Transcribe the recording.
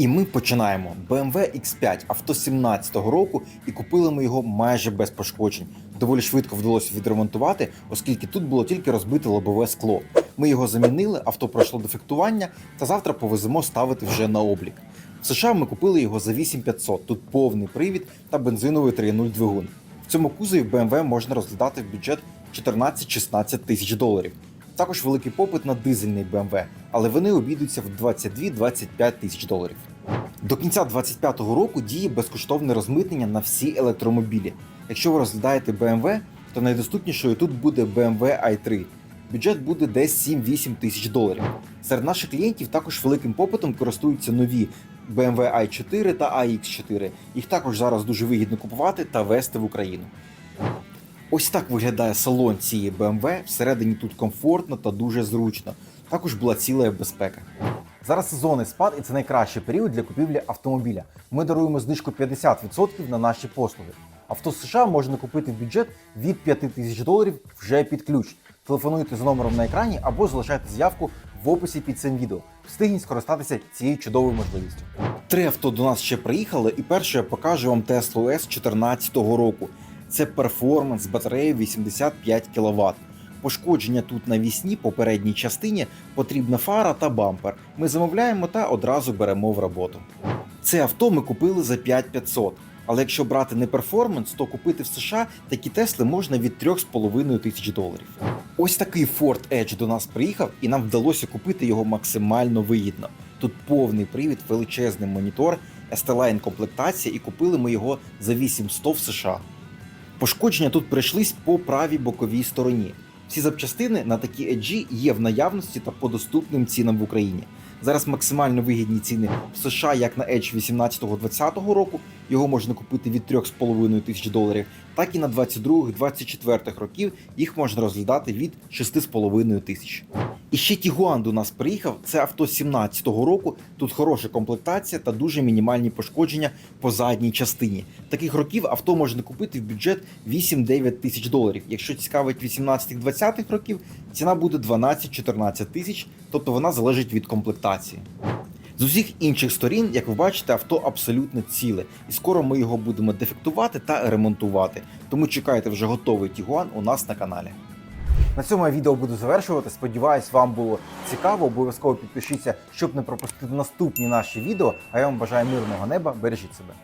І ми починаємо. BMW X5 авто 17-го року, і купили ми його майже без пошкоджень. Доволі швидко вдалося відремонтувати, оскільки тут було тільки розбите лобове скло. Ми його замінили, авто пройшло дефектування, та завтра повеземо ставити вже на облік. В США ми купили його за 8500, тут повний привід та бензиновий 3.0 двигун. В цьому кузові BMW можна розглядати в бюджет 14-16 тисяч доларів. Також великий попит на дизельний BMW, але вони обійдуться в 22-25 тисяч доларів. До кінця 2025 року діє безкоштовне розмитнення на всі електромобілі. Якщо ви розглядаєте BMW, то найдоступнішою тут буде BMW i3. Бюджет буде десь 7-8 тисяч доларів. Серед наших клієнтів також великим попитом користуються нові BMW i4 та iX4. Їх також зараз дуже вигідно купувати та вести в Україну. Ось так виглядає салон цієї BMW. Всередині тут комфортно та дуже зручно. Також була ціла безпека. Зараз сезонний спад і це найкращий період для купівлі автомобіля. Ми даруємо знижку 50% на наші послуги. Авто з США можна купити в бюджет від 5 тисяч доларів вже під ключ. Телефонуйте за номером на екрані або залишайте заявку в описі під цим відео. Встигніть скористатися цією чудовою можливістю. Три авто до нас ще приїхали, і перше я покажу вам Tesla S 2014 року. Це перформанс з батареєю 85 кВт. Пошкодження тут на вісні по передній частині потрібна фара та бампер. Ми замовляємо та одразу беремо в роботу. Це авто ми купили за 5500. Але якщо брати не перформанс, то купити в США такі Тесли можна від 3,5 тисяч доларів. Ось такий Ford Edge до нас приїхав, і нам вдалося купити його максимально вигідно. Тут повний привід, величезний монітор, ST-Line комплектація, і купили ми його за 8100 в США. Пошкодження тут прийшлись по правій боковій стороні. Всі запчастини на такі еджі є в наявності та по доступним цінам в Україні. Зараз максимально вигідні ціни в США як на Edge 18-20 року, його можна купити від 3,5 тисяч доларів, так і на 22-24 років їх можна розглядати від 6,5 тисяч. І ще Тігуан до нас приїхав. Це авто 17-го року. Тут хороша комплектація та дуже мінімальні пошкодження по задній частині. Таких років авто можна купити в бюджет 8-9 тисяч доларів. Якщо цікавить 18-20 років, ціна буде 12-14 тисяч, тобто вона залежить від комплектації. З усіх інших сторін, як ви бачите, авто абсолютно ціле, і скоро ми його будемо дефектувати та ремонтувати. Тому чекайте вже готовий Тігуан у нас на каналі. На цьому я відео буду завершувати. Сподіваюсь, вам було цікаво. Обов'язково підпишіться, щоб не пропустити наступні наші відео. А я вам бажаю мирного неба. Бережіть себе.